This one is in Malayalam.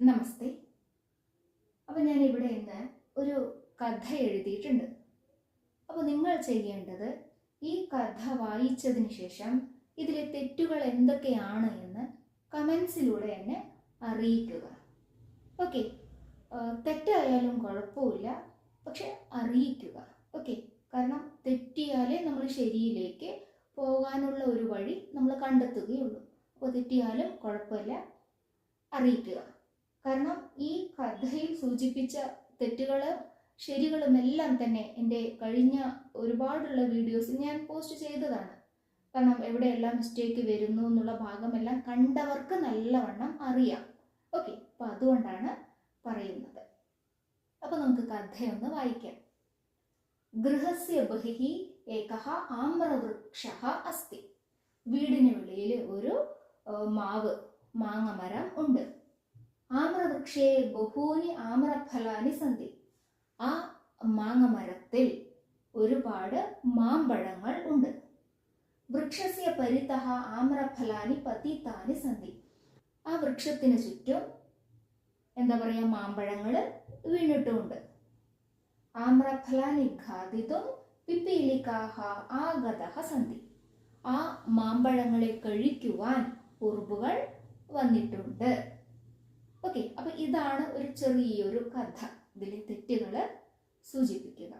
നമസ്തേ. അപ്പം ഞാൻ ഇവിടെ ഇന്ന് ഒരു കഥ എഴുതിയിട്ടുണ്ട്. അപ്പോൾ നിങ്ങൾ ചെയ്യേണ്ടത് ഈ കഥ വായിച്ചതിന് ശേഷം ഇതിലെ തെറ്റുകൾ എന്തൊക്കെയാണ് എന്ന് കമൻസിലൂടെ എന്നെ അറിയിക്കുക. ഓക്കെ. തെറ്റായാലും കുഴപ്പമില്ല. പക്ഷെ അറിയിക്കുക. ഓക്കെ. കാരണം തെറ്റിയാലേ നമ്മൾ ശരിയിലേക്ക് പോകാനുള്ള ഒരു വഴി നമ്മൾ കണ്ടെത്തുകയുള്ളൂ. അപ്പോൾ തെറ്റിയാലും കുഴപ്പമില്ല. അറിയിക്കുക. കാരണം ഈ കഥയിൽ സൂചിപ്പിച്ച തെറ്റുകൾ ശരികളും എല്ലാം തന്നെ എന്റെ കഴിഞ്ഞ ഒരുപാടുള്ള വീഡിയോസ് ഞാൻ പോസ്റ്റ് ചെയ്തതാണ്. കാരണം എവിടെയെല്ലാം മിസ്റ്റേക്ക് വരുന്നു എന്നുള്ള ഭാഗമെല്ലാം കണ്ടവർക്ക് നല്ലവണ്ണം അറിയാം. ഓക്കെ അപ്പോൾ അതുകൊണ്ടാണ് പറയുന്നത്. അപ്പോൾ നമുക്ക് കഥയൊന്ന് വായിക്കാം. ഗൃഹസ്യ ബഹിഹി ഏകഹ ആമ്രവൃക്ഷ അസ്തി. വീടിന് വെളിയിൽ ഒരു മാവ് മാങ്ങമരം ഉണ്ട്. ആമ്രവൃക്ഷേ ബഹൂനി ആമ്രഫലാനി സന്ധി. ആ മാങ്ങമരത്തിൽ ഒരുപാട് മാമ്പഴങ്ങൾ ഉണ്ട്. വൃക്ഷസ്യ പരിതഃ ആമ്രഫലാനി പതിത്താനി സന്ധി. ആ വൃക്ഷത്തിന് ചുറ്റും എന്താ പറയാ മാമ്പഴങ്ങൾ വീണിട്ടുമുണ്ട്. ആമ്രഫലാനി ഘാതിതും പിപ്പീലിക്കാഹ ആഗതഃ സന്ധി. ആ മാമ്പഴങ്ങളെ കഴിക്കുവാൻ ഉറുമ്പുകൾ വന്നിട്ടുണ്ട്. ഓക്കെ അപ്പൊ ഇതാണ് ഒരു ചെറിയൊരു കഥ. ഇതിലെ തെറ്റുകൾ സൂചിപ്പിക്കുക.